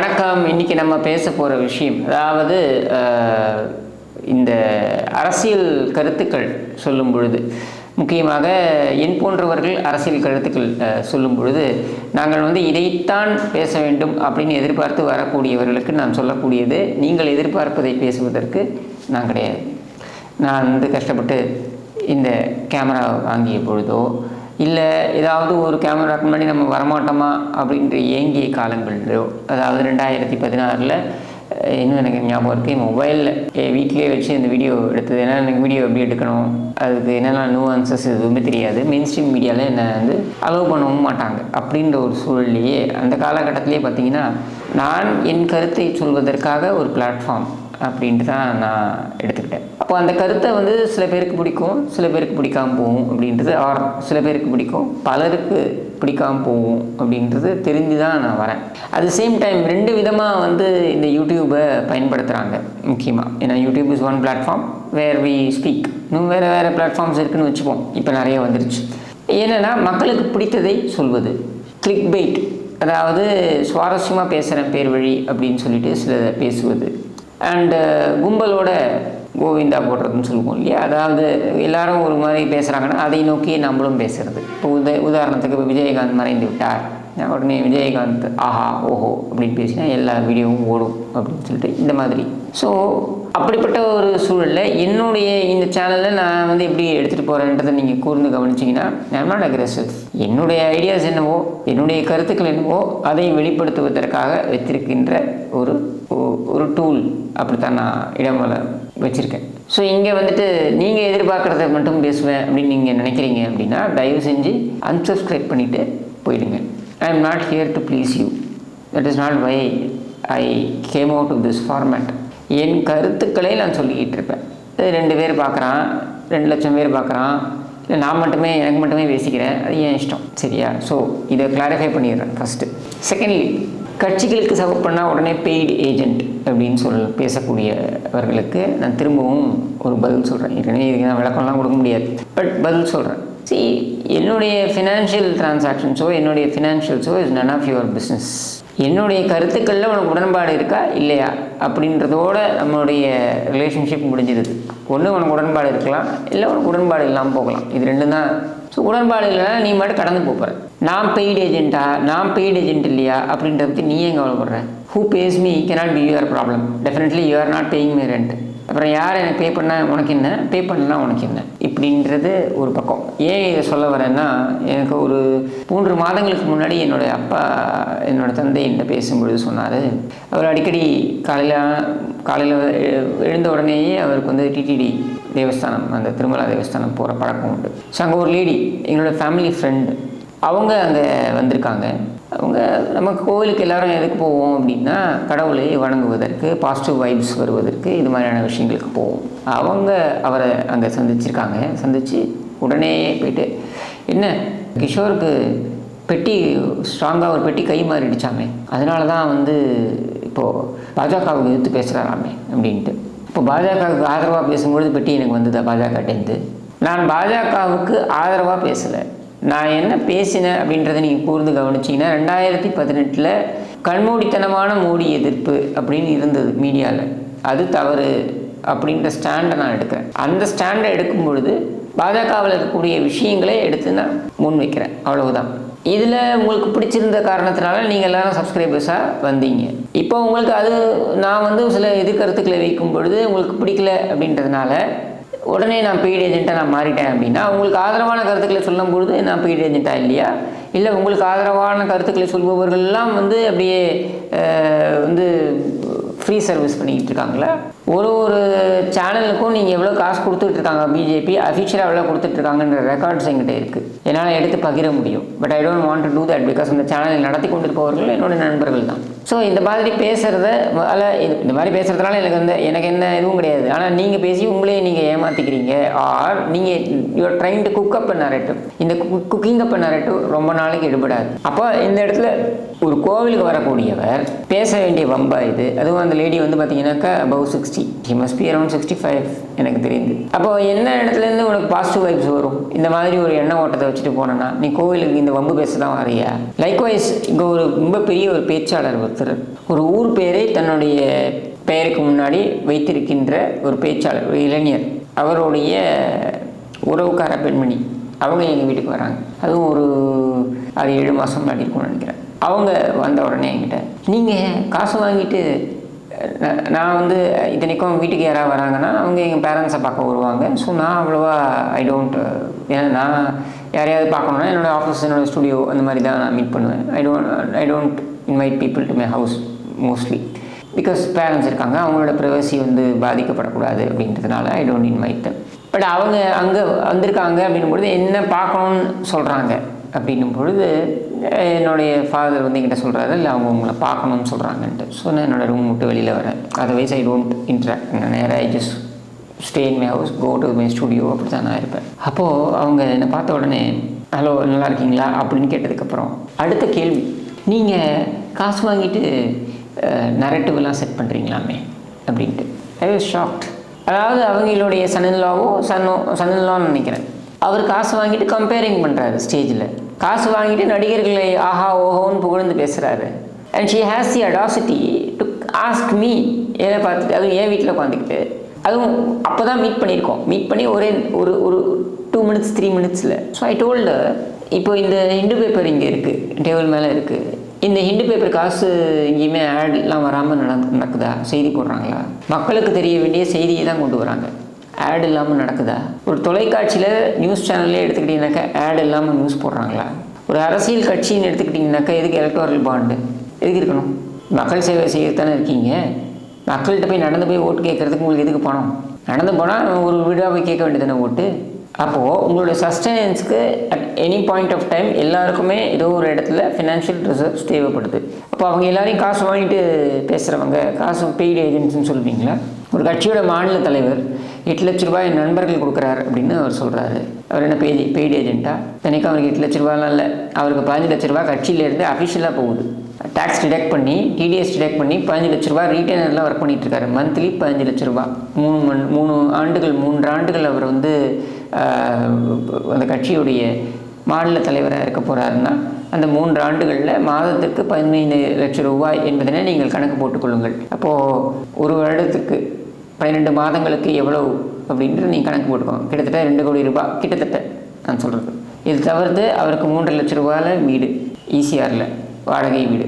வணக்கம். இன்னைக்கு நம்ம பேச போகிற விஷயம் அதாவது இந்த அரசியல் கருத்துக்கள் சொல்லும் பொழுது முக்கியமாக என் போன்றவர்கள் அரசியல் கருத்துக்கள் சொல்லும் பொழுது நாங்கள் வந்து இதைத்தான் பேச வேண்டும் அப்படின்னு எதிர்பார்த்து வரக்கூடியவர்களுக்கு நான் சொல்லக்கூடியது நீங்கள் எதிர்பார்ப்பதை பேசுவதற்கு நான் கிடையாது. நான் வந்து கஷ்டப்பட்டு இந்த கேமரா வாங்கிய பொழுதோ இல்லை ஏதாவது ஒரு கேமராக்கு முன்னாடி நம்ம வரமாட்டோமா? அப்படின்ற ஏங்கிய காலங்களிலோ அதாவது ரெண்டாயிரத்தி பதினாறில் இன்னும் எனக்கு ஞாபகம் இருக்குது மொபைலில் வீட்லேயே வச்சு இந்த வீடியோ எடுத்தது. ஏன்னா எனக்கு வீடியோ எப்படி எடுக்கணும்? அதுக்கு என்னென்ன நியூ ஆன்சர்ஸ் எதுவுமே தெரியாது. மெயின் ஸ்ட்ரீம் மீடியாவில் என்னை வந்து அலோவ் பண்ணவும் மாட்டாங்க. அப்படின்ற ஒரு சூழல்லையே அந்த காலகட்டத்திலே பார்த்தீங்கன்னா நான் என் கருத்தை சொல்வதற்காக ஒரு பிளாட்ஃபார்ம் அப்படின்ட்டு தான் நான் எடுத்துக்கிட்டேன். அப்போ அந்த கருத்தை வந்து சில பேருக்கு பிடிக்கும் சில பேருக்கு பிடிக்காமல் போகும் அப்படின்றது ஆர் சில பேருக்கு பிடிக்கும் பலருக்கு பிடிக்காமல் போகும் அப்படின்றது தெரிஞ்சு தான் நான் வரேன் அட் சேம் டைம் ரெண்டு விதமாக வந்து இந்த யூடியூப்பை பயன்படுத்துகிறாங்க முக்கியமாக ஏன்னா YouTube is one platform where we speak இன்னும் வேறு வேறு பிளாட்ஃபார்ம்ஸ் இருக்குன்னு வச்சுப்போம் இப்போ நிறைய வந்துருச்சு. என்னென்னா மக்களுக்கு பிடித்ததை சொல்வது. கிளிக் பைட் அதாவது சுவாரஸ்யமாக பேசுகிறேன் பேர் வழி அப்படின்னு சொல்லிட்டு சில பேசுவது. அண்டு uh, கும்பலோட கோவிந்தா போடுறதுன்னு சொல்லுவோம் இல்லையா? அதாவது எல்லாரும் ஒரு மாதிரி பேசுகிறாங்கன்னா அதை நோக்கி நம்மளும் பேசுறது. இப்போ உத உதாரணத்துக்கு இப்போ விஜயகாந்த் மறைந்து விட்டார். உடனே விஜயகாந்த் ஆஹா ஓஹோ அப்படின்னு பேசினா எல்லா வீடியோவும் ஓடும் அப்படின்னு சொல்லிட்டு இந்த மாதிரி. ஸோ அப்படிப்பட்ட ஒரு சூழலில் என்னுடைய இந்த சேனலில் நான் வந்து எப்படி எடுத்துகிட்டு போகிறேன்றதை நீங்கள் கூர்ந்து கவனிச்சிங்கன்னா நான் நாட் அக்ரெசிவ் என்னுடைய ஐடியாஸ் என்னவோ என்னுடைய கருத்துக்கள் என்னவோ அதை வெளிப்படுத்துவதற்காக வைத்திருக்கின்ற ஒரு ஒரு டூல் அப்படித்தான் நான் இடமல வச்சுருக்கேன். ஸோ இங்கே வந்துட்டு நீங்கள் எதிர்பார்க்குறத மட்டும் பேசுவேன் அப்படின்னு நீங்கள் நினைக்கிறீங்க அப்படின்னா தயவு செஞ்சு அன்சப்ஸ்கிரைப் பண்ணிவிட்டு போயிடுங்க. I am not here to please you that is not why I came out of this format என் கருத்துக்களை நான் சொல்லிக்கிட்டு இருப்பேன். ரெண்டு பேர் பார்க்குறான் ரெண்டு லட்சம் பேர் பார்க்குறான். இல்லை நான் மட்டுமே எனக்கு மட்டுமே பேசிக்கிறேன். அது என் இஷ்டம். சரியா? ஸோ இதை கிளாரிஃபை பண்ணிடுறேன் ஃபஸ்ட்டு செகண்ட்லி கட்சிகளுக்கு சப்போர்ட் பண்ணால் உடனே பெய்டு ஏஜென்ட் அப்படின்னு சொல் பேசக்கூடியவர்களுக்கு நான் திரும்பவும் ஒரு பதில் சொல்கிறேன் ஏற்கனவே இதுக்கு நான் விளக்கம்லாம் கொடுக்க முடியாது. பட் பதில் சொல்கிறேன் சி என்னுடைய ஃபினான்ஷியல் டிரான்சாக்ஷன்ஸோ என்னுடைய ஃபினான்ஷியல்ஸோ is none of your business என்னுடைய கருத்துக்களில் உனக்கு உடன்பாடு இருக்கா? இல்லையா? அப்படின்றதோட நம்மளுடைய ரிலேஷன்ஷிப் முடிஞ்சிருது. ஒன்று உனக்கு உடன்பாடு இருக்கலாம். இல்லை உனக்கு உடன்பாடு இல்லாமல் போகலாம். இது ரெண்டும் தான். ஸோ உடன்பாடு இல்லைனா நீ மட்டும் கடந்து போகிற நான் பெய்டு ஏஜென்ட்டா நான் பெய்டு ஏஜென்ட் இல்லையா? அப்படின்றத பற்றி நீ ஏன் கவலைப்படுற? Who pays me K not be your problem definitely you are not paying me rent அப்புறம் யார் எனக்கு பே பண்ணால் உனக்கு என்ன? பே பண்ணால் உனக்கு என்ன? இப்படின்றது ஒரு பக்கம். ஏன் இதை சொல்ல வரேன்னா எனக்கு ஒரு மூன்று மாதங்களுக்கு முன்னாடி என்னுடைய அப்பா என்னோடய தந்தை என்கிட்ட பேசும்பொழுது சொன்னார். அவர் அடிக்கடி காலையில் காலையில் எழுந்த உடனேயே அவருக்கு வந்து டிடிடி தேவஸ்தானம் அந்த திருமலா தேவஸ்தானம் போகிற பழக்கம் உண்டு. ஸோ அங்கே ஒரு லேடி எங்களோட ஃபேமிலி ஃப்ரெண்டு அவங்க அங்கே வந்திருக்காங்க. அவங்க நம்ம கோவிலுக்கு எல்லாரும் எதுக்கு போவோம் அப்படின்னா கடவுளை வணங்குவதற்கு பாசிட்டிவ் வைப்ஸ் வருவதற்கு இது மாதிரியான விஷயங்களுக்கு போவோம். அவங்க அவரை அங்கே சந்திச்சிருக்காங்க. சந்தித்து உடனே போயிட்டு என்ன கிஷோருக்கு பெட்டி ஸ்ட்ராங்காக ஒரு பெட்டி கை மாறிடுச்சாமே. அதனால தான் வந்து இப்போது பாஜகவுக்கு எதிர்த்து பேசுகிறாராமே அப்படின்ட்டு. இப்போ பாஜகவுக்கு ஆதரவாக பேசும்பொழுது பெட்டி எனக்கு வந்ததா பாஜகட்டேருந்து நான் பாஜகவுக்கு ஆதரவாக பேசலை. நான் என்ன பேசினேன் அப்படின்றத நீங்கள் கூர்ந்து கவனிச்சிங்கன்னா ரெண்டாயிரத்தி பதினெட்டில் கண்மூடித்தனமான மோடி எதிர்ப்பு அப்படின்னு இருந்தது மீடியாவில் அது தவறு அப்படின்ற ஸ்டாண்டை நான் எடுக்கிறேன். அந்த ஸ்டாண்டை எடுக்கும் பொழுது பாஜகவில் இருக்கக்கூடிய விஷயங்களே எடுத்து நான் முன் வைக்கிறேன். அவ்வளவுதான். இதில் உங்களுக்கு பிடிச்சிருந்த காரணத்தினால நீங்கள் எல்லாரும் சப்ஸ்கிரைபர்ஸாக வந்தீங்க. இப்போ உங்களுக்கு அது நான் வந்து சில எதிர்கருத்துக்களை வைக்கும் பொழுது உங்களுக்கு பிடிக்கல அப்படின்றதுனால உடனே நான் பெய்டு ஏஜென்ட்டாக நான் மாறிட்டேன் அப்படின்னா உங்களுக்கு ஆதரவான கருத்துக்களை சொல்லும்பொழுது நான் பெய்டு ஏஜென்ட்டாக இல்லையா? இல்லை உங்களுக்கு ஆதரவான கருத்துக்களை சொல்பவர்கள்லாம் வந்து அப்படியே வந்து ஃப்ரீ சர்வீஸ் பண்ணிக்கிட்டு இருக்காங்களே ஒரு ஒரு சேனலுக்கும் நீங்கள் எவ்வளோ காசு கொடுத்துட்ருக்காங்க பிஜேபி அஃபிஷியலாக எவ்வளோ கொடுத்துட்ருக்காங்கன்ற ரெக்கார்ட்ஸ் எங்கிட்ட இருக்குது என்னால் எடுத்து பகிர முடியும். But I don't want to do that because அந்த சேனலை நடத்தி கொண்டிருப்பவர்கள் என்னோட நண்பர்கள் தான். ஸோ இந்த மாதிரி பேசுகிறத முதல்ல இது- இந்த மாதிரி பேசுகிறதுனால எனக்கு வந்து எனக்கு என்ன இதுவும் கிடையாது. ஆனால் நீங்கள் பேசி உங்களே நீங்கள் ஏமாற்றிக்கிறீங்க ஆர் நீங்கள் you're trying to cook up narrative இந்த குக்கிங் அப் நரேட்டிவ் ரொம்ப நாளைக்கு எடுபடாது. அப்போ இந்த இடத்துல ஒரு கோவிலுக்கு வரக்கூடியவர் பேச வேண்டிய வம்பா இது. அதுவும் அந்த லேடி வந்து பார்த்தீங்கன்னாக்கா above sixty he must be around sixty five எனக்கு தெரியுது. அப்போ என்ன இடத்துலேருந்து உனக்கு பாசிட்டிவ் வைப்ஸ் வரும்? இந்த மாதிரி ஒரு எண்ண ஓட்டத்தை வச்சுட்டு போனேன்னா நீ கோவிலுக்கு இந்த வம்பு பேச தான் வரையா லைக்வைஸ் இங்கே ஒரு ரொம்ப பெரிய ஒரு பேச்சாளர் ஒருத்தர். ஒரு ஊர் பேரை தன்னுடைய பெயருக்கு முன்னாடி வைத்திருக்கின்ற ஒரு பேச்சாளர் ஒரு இளைஞர். அவருடைய உறவுக்கார பெண்மணி. அவங்க எங்கள் வீட்டுக்கு வராங்க. அதுவும் ஒரு அது ஏழு மாதம் முன்னாடி இருக்கும்னு நினைக்கிறேன். அவங்க வந்த உடனே என்கிட்ட நீங்கள் காசு வாங்கிட்டு நான் வந்து இத்தனைக்கும் வீட்டுக்கு யாராவது வராங்கன்னா அவங்க எங்கள் பேரண்ட்ஸை பார்க்க வருவாங்க. ஸோ நான் அவ்வளோவா ஐ டோன்ட் ஏன்னா நான் யாரையாவது பார்க்கணுன்னா என்னோடய ஆஃபீஸ் என்னோடய ஸ்டுடியோ அந்த மாதிரி தான் நான் மீட் பண்ணுவேன். I don't I don't invite people to my house mostly because parents இருக்காங்க அவங்களோட ப்ரைவசி வந்து பாதிக்கப்படக்கூடாது அப்படின்றதுனால I don't invite them but அவங்க அங்கே வந்திருக்காங்க அப்படின்னும் பொழுது என்ன பார்க்கணும்னு சொல்கிறாங்க அப்படின்னும் பொழுது என்னுடைய ஃபாதர் வந்து என்கிட்ட சொல்கிறாரு இல்லை அவங்க உங்களை பார்க்கணும்னு சொல்கிறாங்கன்ட்டு ஸோ நான் என்னோடய ரூம் விட்டு வெளியில் வரேன். அதர்வைஸ் ஐ டோன்ட் இன்ட்ராக்ட் நான் நேராக I just stay in my house go to my studio அப்படி தான் நான் இருப்பேன். அப்போது அவங்க என்னை பார்த்த உடனே ஹலோ நல்லா இருக்கீங்களா? அப்படின்னு கேட்டதுக்கப்புறம் அடுத்த கேள்வி நீங்கள் காசு வாங்கிட்டு நரட்டிவ்லாம் செட் பண்ணுறீங்களாமே அப்படின்ட்டு. ஐ வாஸ் ஷாக்ட் அதாவது அவங்களுடைய சனன்லாவோ சன்னோ சனன்லான்னு நினைக்கிறேன். அவர் காசு வாங்கிட்டு கம்பேரிங் பண்ணுறாரு ஸ்டேஜில் காசு வாங்கிட்டு நடிகர்களை ஆஹா ஓஹோன்னு புகழ்ந்து பேசுகிறாரு and she has the audacity to ask me எதை பார்த்துட்டு அதுவும் என் வீட்டில் உட்காந்துக்கிட்டு? அதுவும் அப்போ தான் மீட் பண்ணியிருக்கோம். மீட் பண்ணி ஒரே ஒரு ஒரு டூ மினிட்ஸ் த்ரீ மினிட்ஸில் ஸோ ஐ டோல்டு இப்போ இந்த ஹிண்டு பேப்பர் இங்கே இருக்குது டேபிள் மேலே இருக்குது இந்த ஹிண்டு பேப்பர் காசு எங்கேயுமே ஆட்லாம் வராமல் நடந்து நடக்குதா? செய்தி போடுறாங்களா? மக்களுக்கு தெரிய வேண்டிய செய்தியை தான் கொண்டு வராங்க. ஆட் இல்லாமல் நடக்குதா? ஒரு தொலைக்காட்சியில் நியூஸ் சேனல்லே எடுத்துக்கிட்டிங்கனாக்கா ஆட் இல்லாமல் நியூஸ் போடுறாங்களா? ஒரு அரசியல் கட்சின்னு எடுத்துக்கிட்டிங்கனாக்கா எதுக்கு எலக்டோரல் பாண்டு எதுக்கு இருக்கணும்? மக்கள் சேவை செய்யத்தானே இருக்கீங்க? மக்கள்கிட்ட போய் நடந்து போய் ஓட்டு கேட்குறதுக்கு உங்களுக்கு எதுக்கு பணம்? நடந்து போனால் ஒரு வீடாக போய் கேட்க வேண்டியதானே ஓட்டு? அப்போது உங்களோட சஸ்டனன்ஸுக்கு at any point of time எல்லாருக்குமே ஏதோ ஒரு இடத்துல ஃபினான்ஷியல் ரிசர்வ்ஸ் தேவைப்படுது. அப்போ அவங்க எல்லாரையும் காசு வாங்கிட்டு பேசுகிறவங்க காசு பெய்டு ஏஜென்ட்ஸ்னு சொல்லுவீங்களா? ஒரு கட்சியோட மாநில தலைவர் எட்டு லட்ச ரூபாய் என் நண்பர்கள் கொடுக்குறாரு அப்படின்னு அவர் சொல்கிறாரு அவர் என்ன பெய்டி பெய்டு ஏஜென்ட்டா தனிக்கும் அவருக்கு எட்டு லட்ச ரூபாலாம் இல்லை. அவருக்கு பதினஞ்சு லட்ச ரூபா கட்சியிலேருந்து அஃபிஷியலாக போகுது. டேக்ஸ் டிடெக்ட் பண்ணி டிடிஎஸ் டிடெக்ட் பண்ணி பதினஞ்சு லட்ச ரூபா ரீட்டைனர்லாம் ஒர்க் பண்ணிகிட்ருக்காரு மந்த்லி பதினஞ்சு லட்ச ரூபா மூணு மண் மூணு ஆண்டுகள் மூன்று ஆண்டுகள் அவர் வந்து அந்த கட்சியுடைய மாநில தலைவராக இருக்க போகிறாருன்னா அந்த மூன்று ஆண்டுகளில் மாதத்திற்கு பதினைந்து லட்சம் ரூபாய் என்பதனை நீங்கள் கணக்கு போட்டுக்கொள்ளுங்கள் அப்போது ஒரு வருடத்துக்கு பன்னிரெண்டு மாதங்களுக்கு எவ்வளவு அப்படின்ட்டு நீங்கள் கணக்கு போட்டுக்கோங்க. கிட்டத்தட்ட ரெண்டு கோடி ரூபாய் கிட்டத்தட்ட நான் சொல்கிறது இது தவிர்த்து அவருக்கு மூன்று லட்ச ரூபாயில் வீடு ஈசிஆரில் வாடகை வீடு.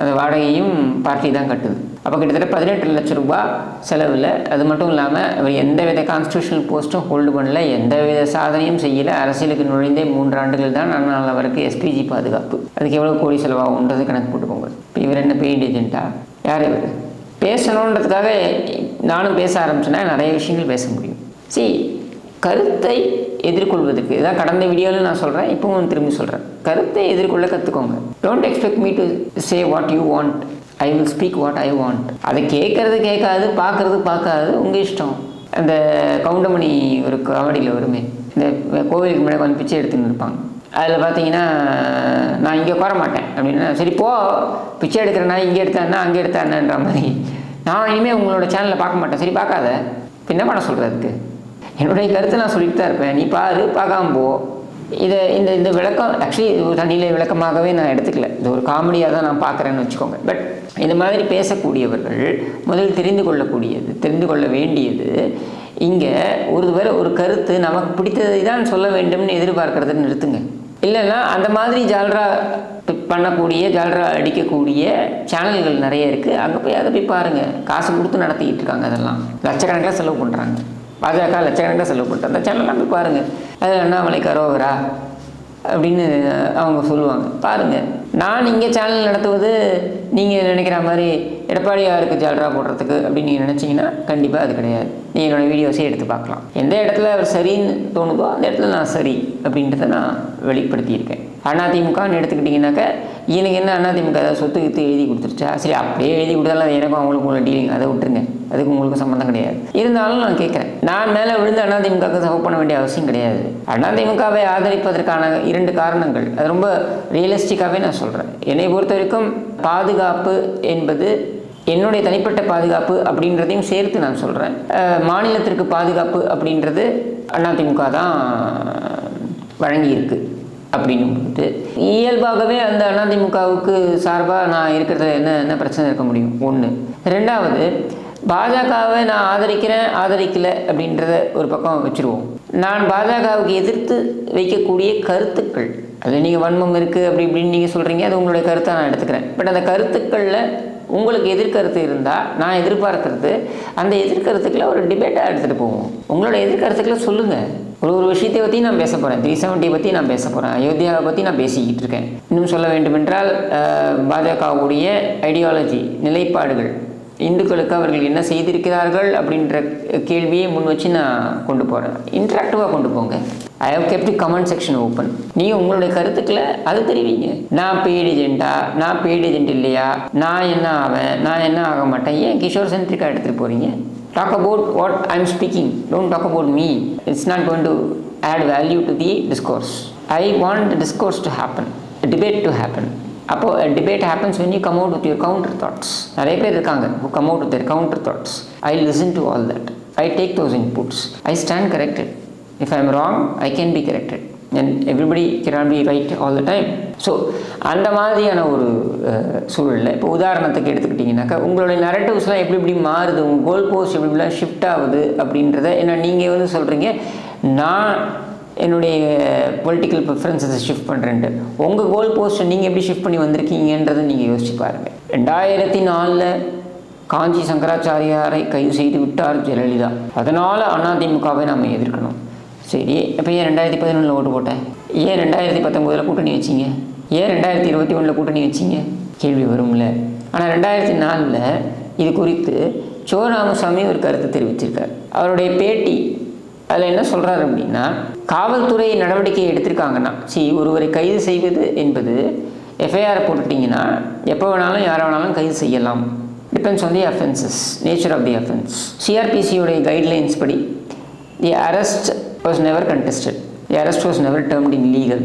அந்த வாடகையும் பார்ட்டி தான் கட்டுது. அப்போ கிட்டத்தட்ட பதினெட்டு லட்ச ரூபாய் செலவில் அது மட்டும் இல்லாமல் அவர் எந்த வித கான்ஸ்டியூஷனல் போஸ்ட்டும் ஹோல்டு பண்ணல எந்த வித சாதனையும் செய்யலை. அரசியலுக்கு நுழைந்தே மூன்று ஆண்டுகள் தான் ஆனால் அவருக்கு எஸ்பிஜி பாதுகாப்பு. அதுக்கு எவ்வளோ கோடி செலவாகுன்றது கணக்கு போட்டுக்கோங்க. இப்போ இவர் என்ன பெயிண்ட் ஏஜென்ட்டா யார் இவர்? பேசணுன்றதுக்காக நானும் பேச ஆரம்பிச்சேன்னா நிறைய விஷயங்கள் பேச முடியும். சி கருத்தை எதிர்கொள்வதற்கு இதான் கடந்த வீடியோவில் நான் சொல்கிறேன் இப்போவும் திரும்பி சொல்கிறேன் கருத்தை எதிர்கொள்ள கற்றுக்கோங்க don't expect me to say what you want I will speak what I want அதை கேட்குறது கேட்காது பார்க்குறது பார்க்காது உங்கள் இஷ்டம். அந்த கவுண்டமணி ஒரு காமெடியில் வருமே இந்த கோவிலுக்கு முன்னாடி கொஞ்சம் பிச்சை எடுத்துன்னு இருப்பாங்க. அதில் பார்த்தீங்கன்னா நான் இங்கே உட்கார மாட்டேன். அப்படின்னா சரி போ. பிச்சை எடுக்கிறேன்னா இங்கே எடுத்தேன்னா அங்கே எடுத்தானன்ற மாதிரி. நான் இனிமேல் உங்களோட சேனலில் பார்க்க மாட்டேன். சரி பார்க்காத. என்ன பண்ண சொல்கிறதுக்கு என்னுடைய கருத்தை நான் சொல்லிட்டு தான் இருப்பேன். நீ பாரு பார்க்காம போ. இதை இந்த இந்த விளக்கம் ஆக்சுவலி இது ஒரு தனிநிலை விளக்கமாகவே நான் எடுத்துக்கல. இது ஒரு காமெடியாக தான் நான் பார்க்குறேன்னு வச்சுக்கோங்க. பட் இந்த மாதிரி பேசக்கூடியவர்கள் முதல் தெரிந்து கொள்ளக்கூடியது தெரிந்து கொள்ள வேண்டியது இங்கே ஒருவேளை ஒரு கருத்து நமக்கு பிடித்ததை தான் சொல்ல வேண்டும்னு எதிர்பார்க்கறதுன்னு நிறுத்துங்க. இல்லைன்னா அந்த மாதிரி ஜால்ரா பண்ணக்கூடிய ஜால்ரா அடிக்கக்கூடிய சேனல்கள் நிறைய இருக்குது அங்கே போய் அதை போய் பாருங்கள் காசு கொடுத்து நடத்திக்கிட்டு இருக்காங்க அதெல்லாம். லட்சக்கணக்கில் செலவு பண்ணுறாங்க பாஜக லட்சக்கணக்கில் செலவு பண்ணுறாங்க அந்த சேனல்லாம் போய் பாருங்கள் அது அண்ணாமலை கரோகரா அப்படின்னு அவங்க சொல்லுவாங்க. பாருங்கள் நான் இங்கே சேனல் நடத்துவது நீங்கள் நினைக்கிற மாதிரி எடப்பாடியாருக்கு ஜால்ரா போடுறதுக்கு அப்படின்னு நீங்கள் நினச்சிங்கன்னா கண்டிப்பாக அது கிடையாது. நீங்கள் என்னோடய வீடியோஸே எடுத்து பார்க்கலாம். எந்த இடத்துல அவர் சரின்னு தோணுதோ அந்த இடத்துல நான் சரி அப்படின்றத நான் வெளிப்படுத்தியிருக்கேன். அதிமுகன்னு எடுத்துக்கிட்டிங்கனாக்கா எனக்கு என்ன அதிமுக ஏதாவது சொத்து வித்து எழுதி கொடுத்துருச்சா? சரி அப்படியே எழுதி கொடுத்தாலும் எனக்கும் அவங்களுக்கும் உள்ள டீலிங் அதை விட்டுருங்க. அதுக்கு உங்களுக்கு சம்மந்தம் கிடையாது. இருந்தாலும் நான் கேட்குறேன். நான் மேலே விழுந்து அதிமுகவுக்கு சப்போர்ட் பண்ண வேண்டிய அவசியம் கிடையாது. அதிமுகவை ஆதரிப்பதற்கான இரண்டு காரணங்கள். அது ரொம்ப ரியலிஸ்டிக்காகவே நான் சொல்கிறேன் என்னை பொறுத்த வரைக்கும் பாதுகாப்பு என்பது என்னுடைய தனிப்பட்ட பாதுகாப்பு அப்படின்றதையும் சேர்த்து நான் சொல்கிறேன் மாநிலத்திற்கு பாதுகாப்பு அப்படின்றது அதிமுக தான் வழங்கியிருக்கு. அப்படின்னும் போது இயல்பாகவே அந்த அதிமுகவுக்கு சார்பாக நான் இருக்கிறதுல என்ன என்ன பிரச்சனை இருக்க முடியும்? ஒன்று ரெண்டாவது பாஜகவை நான் ஆதரிக்கிறேன் ஆதரிக்கலை அப்படின்றத ஒரு பக்கம் வச்சுருவோம். நான் பாஜகவுக்கு எதிர்த்து வைக்கக்கூடிய கருத்துக்கள் அதில் நீங்கள் வன்மம் இருக்குது அப்படி இப்படின்னு நீங்கள் சொல்கிறீங்க அது உங்களுடைய கருத்தை நான் எடுத்துக்கிறேன். பட் அந்த கருத்துக்களில் உங்களுக்கு எதிர்கருத்து இருந்தால் நான் எதிர்பார்க்கறது அந்த எதிர்கருத்துக்களை ஒரு டிபேட்டாக எடுத்துகிட்டு போவோம். உங்களோட எதிர்கருத்துக்களை சொல்லுங்கள் ஒரு ஒரு விஷயத்தை பற்றி நான் பேச போகிறேன் த்ரீ செவன்ட்டியை பற்றி நான் பேச போகிறேன் அயோத்தியாவை பற்றி நான் பேசிக்கிட்டு இருக்கேன். இன்னும் சொல்ல வேண்டுமென்றால் பாஜகவுடைய ஐடியாலஜி நிலைப்பாடுகள். இந்துக்களுக்கு அவர்கள் என்ன செய்திருக்கிறார்கள் அப்படின்ற கேள்வியை முன் வச்சு நான் கொண்டு போகிறேன் இன்ட்ராக்டிவாக கொண்டு போங்க. I have kept comment section open நீங்கள் உங்களுடைய கருத்துக்களை அது தெரிவிங்க. நான் பெய்டு ஏஜெண்டா நான் பெய்டு ஏஜென்ட் இல்லையா? நான் என்ன ஆவேன்? நான் என்ன ஆக மாட்டேன்? ஏன் கிஷோர் சென்ட்ரிக்காக எடுத்துகிட்டு போகிறீங்க talk about what I am speaking don't talk about me it's not to to add value to the discourse I want discourse to happen debate to happen அப்போது debate happens when you come out with your counter thoughts நிறைய பேர் இருக்காங்க who come out with your counter thoughts I listen to all that I take those inputs I stand corrected if I am wrong I can be corrected and everybody cannot be right all the time so அந்த மாதிரியான ஒரு சூழலில் இப்போ உதாரணத்துக்கு எடுத்துக்கிட்டிங்கனாக்கா உங்களுடைய நரட்டிவ்ஸ்லாம் எப்படி எப்படி மாறுது உங்கள் கோல் போஸ்ட் எப்படி இப்படிலாம் ஷிஃப்ட் ஆகுது அப்படின்றத ஏன்னா நீங்கள் வந்து சொல்கிறீங்க நான் என்னுடைய பொலிட்டிக்கல் ப்ரிஃபரன்ஸை ஷிஃப்ட் பண்ணுறேன்ட்டு உங்கள் கோல் போஸ்ட்டை நீங்கள் எப்படி ஷிஃப்ட் பண்ணி வந்திருக்கீங்கன்றதை நீங்கள் யோசிச்சு பாருங்கள் ரெண்டாயிரத்தி நாலில் காஞ்சி சங்கராச்சாரியாரை கைது செய்து விட்டார் ஜெயலலிதா. அதனால் அதிமுகவை நாம் எதிர்க்கணும். சரி இப்போ ஏன் ரெண்டாயிரத்தி பதினொன்றில் ஓட்டு போட்டேன்? ஏன் ரெண்டாயிரத்தி பத்தொம்போதில் கூட்டணி வச்சிங்க? ஏன் ரெண்டாயிரத்தி இருபத்தி ஒன்றில் கூட்டணி வச்சிங்க? கேள்வி வரும்ல. ஆனால் ரெண்டாயிரத்தி நாலில் இது குறித்து சோ ராமசாமி ஒரு கருத்தை தெரிவிச்சிருக்கார். அவருடைய பேட்டி அதில் என்ன சொல்கிறாரு அப்படின்னா காவல்துறை நடவடிக்கை எடுத்திருக்காங்கன்னா சி ஒருவரை கைது செய்வது என்பது எஃப்ஐஆர் போட்டுட்டிங்கன்னா எப்போ வேணாலும் யாரை வேணாலும் கைது செய்யலாம். Depends on the offences nature of the offence சிஆர்பிசியோடைய guidelines படி the arrest was never contested the arrest was never termed in legal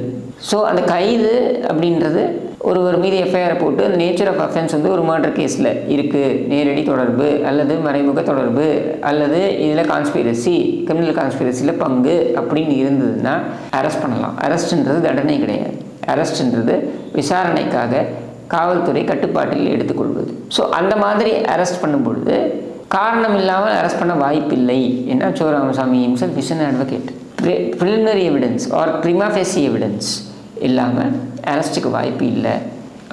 so அந்த கைது அப்படின்றது ஒருவர் மீது எஃப்ஐஆர் போட்டு அந்த நேச்சர் ஆஃப் அஃபென்ஸ் வந்து ஒரு மர்டர் கேஸில் இருக்குது நேரடி தொடர்பு அல்லது மறைமுக தொடர்பு அல்லது இதில் கான்ஸ்பிரசி கிரிமினல் கான்ஸ்பிரசியில் பங்கு அப்படின்னு இருந்ததுன்னா அரெஸ்ட் பண்ணலாம். அரெஸ்ட்ன்றது தண்டனை கிடையாது. அரெஸ்ட்ன்றது விசாரணைக்காக காவல்துறை கட்டுப்பாட்டில் எடுத்துக்கொள்வது. ஸோ அந்த மாதிரி அரெஸ்ட் பண்ணும் பொழுது காரணம் இல்லாமல் அரெஸ்ட் பண்ண வாய்ப்பில்லை என்ன சோ ராமசாமி himself விஷன் an preliminary evidence or prima facie evidence இல்லாமல் அரெஸ்ட்டுக்கு வாய்ப்பு இல்லை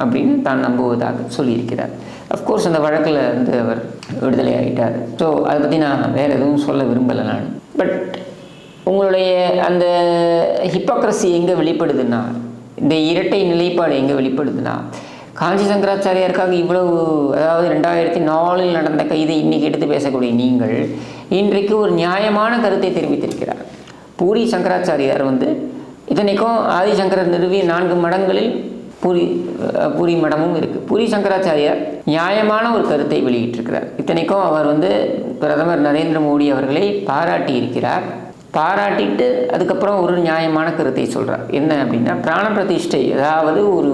அப்படின்னு தான் நம்புவதாக சொல்லியிருக்கிறார். அஃப்கோர்ஸ் அந்த வழக்கில் வந்து அவர் விடுதலை ஆகிட்டார் ஸோ அதை பற்றி நான் வேறு எதுவும் சொல்ல விரும்பலை நான். பட் உங்களுடைய அந்த ஹிப்போக்ரஸி எங்கே வெளிப்படுதுன்னா இந்த இரட்டை நிலைப்பாடு எங்கே வெளிப்படுதுன்னா காஞ்சி சங்கராச்சாரியாருக்காக இவ்வளவு அதாவது ரெண்டாயிரத்தி நாலில் நடந்த கைதை இன்னைக்கு எடுத்து பேசக்கூடிய நீங்கள் இன்றைக்கு ஒரு நியாயமான கருத்தை தெரிவித்திருக்கிறார். பூரி சங்கராச்சாரியார் வந்து இத்தனைக்கும் ஆதிசங்கரர் நிறுவிய நான்கு மடங்களில் பூரி பூரி மடமும் இருக்குது பூரி சங்கராச்சாரியார் நியாயமான ஒரு கருத்தை வெளியிட்டிருக்கிறார். இத்தனைக்கும் அவர் வந்து பிரதமர் நரேந்திர மோடி அவர்களை பாராட்டி இருக்கிறார். பாராட்டிட்டு அதுக்கப்புறம் ஒரு நியாயமான கருத்தை சொல்கிறார் என்ன அப்படின்னா பிராண பிரதிஷ்டை அதாவது ஒரு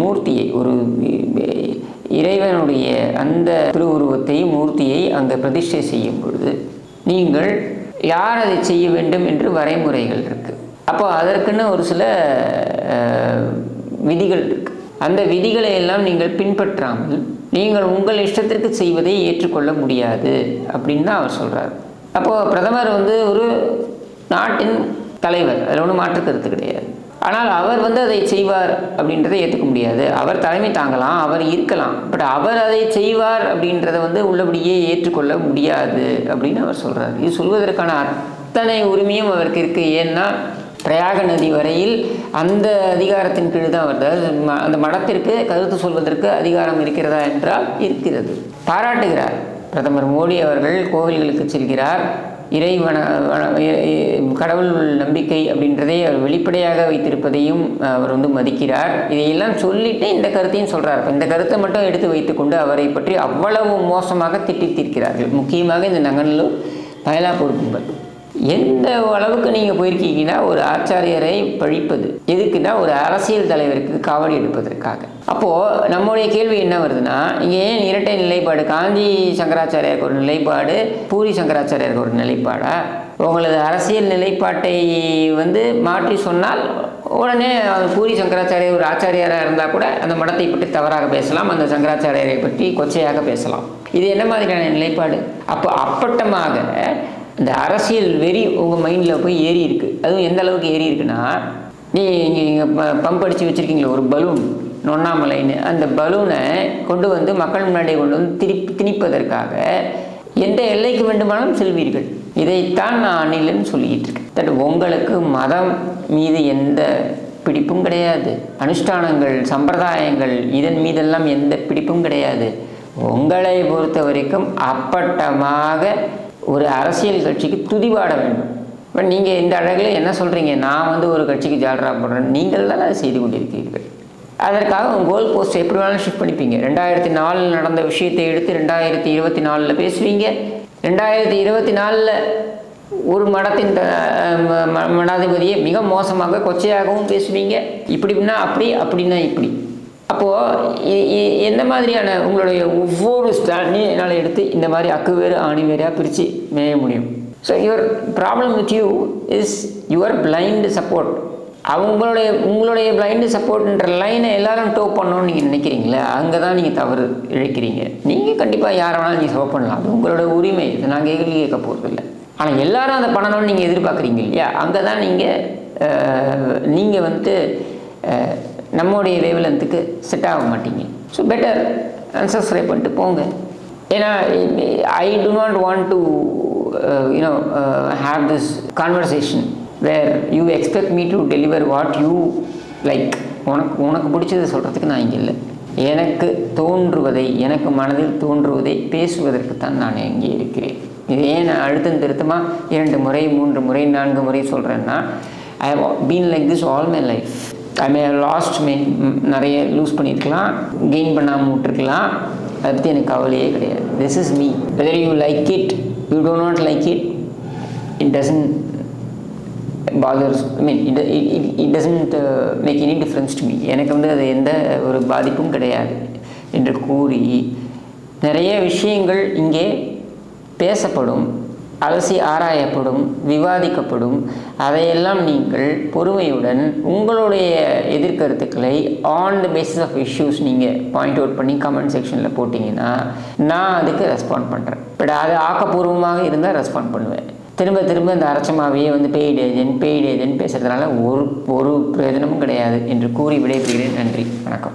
மூர்த்தியை ஒரு இறைவனுடைய அந்த திருவுருவத்தை மூர்த்தியை அங்கே பிரதிஷ்டை செய்யும் பொழுது நீங்கள் யார் அதை செய்ய வேண்டும் என்று வரைமுறைகள் இருக்குது அப்போ அதற்குன்னு ஒரு சில விதிகள் இருக்கு. அந்த விதிகளை எல்லாம் நீங்கள் பின்பற்றாமல் நீங்கள் உங்கள் இஷ்டத்திற்கு செய்வதை ஏற்றுக்கொள்ள முடியாது அப்படின்னு தான் அவர் சொல்கிறார் அப்போது பிரதமர் வந்து ஒரு நாட்டின் தலைவர் அதில் ஒன்றும் மாற்று கருத்து கிடையாது. ஆனால் அவர் வந்து அதை செய்வார் அப்படின்றத ஏற்றுக்க முடியாது. அவர் தலைமை தாங்கலாம் அவர் இருக்கலாம். பட் அவர் அதை செய்வார் அப்படின்றத வந்து உள்ளபடியே ஏற்றுக்கொள்ள முடியாது அப்படின்னு அவர் சொல்கிறார் இது சொல்வதற்கான அத்தனை உரிமையும் அவருக்கு இருக்குது ஏன்னா பிரயாக நதி வரையில் அந்த அதிகாரத்தின் கீழ் தான் வருது. அதாவது ம- அந்த மடத்திற்கு கருத்து சொல்வதற்கு அதிகாரம் இருக்கிறதா என்றால் இருக்கிறது. பாராட்டுகிறார். பிரதமர் மோடி அவர்கள் கோவில்களுக்கு செல்கிறார். இறைவன இ- கடவுள் நம்பிக்கை அப்படின்றதை அவர் வெளிப்படையாக வைத்திருப்பதையும் அவர் வந்து மதிக்கிறார். இதையெல்லாம் சொல்லிட்டு இந்த கருத்தையும் சொல்கிறார் இந்த கருத்தை மட்டும் எடுத்து வைத்துக்கொண்டு அவரை பற்றி அவ்வளவு மோசமாக திட்டித்திருக்கிறார்கள் முக்கியமாக இந்த நங்கநல்லூர் மயிலாப்பூர் கும்பல். எந்த அளவுக்கு நீங்கள் போயிருக்கீங்கன்னா ஒரு ஆச்சாரியரை பழிப்பது. எதுக்குன்னா ஒரு அரசியல் தலைவருக்கு காவடி எடுப்பதற்காக. அப்போது நம்முடைய கேள்வி என்ன வருதுன்னா இங்கே ஏன் இரட்டை நிலைப்பாடு? காஞ்சி சங்கராச்சாரியாருக்கு ஒரு நிலைப்பாடு பூரி சங்கராச்சாரியாருக்கு ஒரு நிலைப்பாடா? உங்களது அரசியல் நிலைப்பாட்டை வந்து மாற்றி சொன்னால் உடனே பூரி சங்கராச்சாரியர் ஒரு ஆச்சாரியாராக இருந்தால் கூட அந்த மடத்தை பற்றி தவறாக பேசலாம் அந்த சங்கராச்சாரியரை பற்றி கொச்சையாக பேசலாம். இது என்ன மாதிரியான நிலைப்பாடு? அப்போ அப்பட்டமாக இந்த அரசியல் வெறி உங்கள் மைண்டில் போய் ஏறி இருக்குது அதுவும் எந்த அளவுக்கு ஏறி இருக்குன்னா நீ இங்கே இங்கே பம்ப் அடித்து வச்சுருக்கீங்களே ஒரு பலூன் நொண்ணாமலைன்னு. அந்த பலூனை கொண்டு வந்து மக்கள் முன்னாடி கொண்டு வந்து திருப்பி திணிப்பதற்காக எந்த எல்லைக்கு வேண்டுமானாலும் செல்வீர்கள். இதைத்தான் நான் அணிலன்னு சொல்லிக்கிட்டு இருக்கேன். தட் உங்களுக்கு மதம் மீது எந்த பிடிப்பும் கிடையாது. அனுஷ்டானங்கள் சம்பிரதாயங்கள் இதன் மீதெல்லாம் எந்த பிடிப்பும் கிடையாது. உங்களை பொறுத்த வரைக்கும் அப்பட்டமாக ஒரு அரசியல் கட்சிக்கு துதிவாட வேண்டும். இப்போ நீங்கள் இந்த அழகில் என்ன சொல்கிறீங்க நான் வந்து ஒரு கட்சிக்கு ஜால்ரா போடுறேன். நீங்கள் தான் அதை செய்து கொண்டிருக்கிறீர்கள். அதற்காக உங்கள் கோல் போஸ்ட் எப்படி வேணாலும் ஷிஃப்ட் பண்ணிப்பீங்க. ரெண்டாயிரத்தி நாலில் நடந்த விஷயத்தை எடுத்து ரெண்டாயிரத்தி இருபத்தி நாலில் பேசுவீங்க. ரெண்டாயிரத்தி இருபத்தி நாலில் ஒரு மடத்தின் மடாதிபதியை மிக மோசமாக கொச்சையாகவும் பேசுவீங்க. இப்படின்னா அப்படி அப்படின்னா இப்படி. அப்போது எந்த மாதிரியான உங்களுடைய ஒவ்வொரு ஸ்டாண்டினால் எடுத்து இந்த மாதிரி அக்கு வேறு ஆணி வேறையாக பிரித்து மேய முடியும். So your problem with you is your blind support அவங்களுடைய உங்களுடைய பிளைண்டு சப்போர்ட்ன்ற லைனை எல்லாரும் டோ பண்ணணும்னு நீங்கள் நினைக்கிறீங்களே அங்கே தான் நீங்கள் தவறு இழைக்கிறீங்க. நீங்கள் கண்டிப்பாக யாரை வேணாலும் நீங்கள் சப்போர்ட் பண்ணலாம். அது உங்களோட உரிமை. இதை நாங்கள் கேள்வி கேட்க போகிறதில்ல ஆனால் எல்லாரும் அதை பண்ணணும்னு நீங்கள் எதிர்பார்க்குறீங்க இல்லையா? அங்கே தான் நீங்கள் நீங்கள் வந்துட்டு நம்முடைய வேவ்லென்த்துக்கு செட் ஆக மாட்டீங்க. ஸோ பெட்டர் அன்சப்ஸ்கிரைப் பண்ணிட்டு போங்க. ஏன்னா I do not want to you know have this conversation where you expect me to deliver what you like உனக்கு உனக்கு பிடிச்சதை சொல்கிறதுக்கு நான் இங்கே இல்லை. எனக்கு தோன்றுவதை எனக்கு மனதில் தோன்றுவதை பேசுவதற்கு தான் நான் இங்கே இருக்கிறேன். இது ஏன் நான் அழுத்தம் திருத்தமாக இரண்டு முறை மூன்று முறை நான்கு முறை சொல்கிறேன்னா I have been like this all my life I may lost may நிறைய லூஸ் பண்ணியிருக்கலாம். கெயின் பண்ணாமல் விட்டுருக்கலாம். அதை பற்றி எனக்கு கவலையே கிடையாது. This is me whether you like it you do not like it it doesn't bothers I mean it it it doesn't make any difference to me எனக்கு வந்து அது எந்த ஒரு பாதிப்பும் கிடையாது என்று கூறி நிறைய விஷயங்கள் இங்கே பேசப்படும். அலசி ஆராயப்படும் விவாதிக்கப்படும். அதையெல்லாம் நீங்கள் பொறுமையுடன் உங்களுடைய எதிர்கருத்துக்களை on the basis of issues நீங்கள் பாயிண்ட் அவுட் பண்ணி கமெண்ட் செக்ஷனில் போட்டிங்கன்னா நான் அதுக்கு ரெஸ்பாண்ட் பண்ணுறேன் பட் அது ஆக்கப்பூர்வமாக இருந்தால் ரெஸ்பாண்ட் பண்ணுவேன். திரும்ப திரும்ப இந்த அரைச்சமாவையே வந்து பெய்டு ஏஜென்ட் பெய்டு ஏஜென்ட் பேசுகிறதுனால ஒரு ஒரு பிரயோஜனமும் கிடையாது என்று கூறி விடைபெறுகிறேன். நன்றி. வணக்கம்.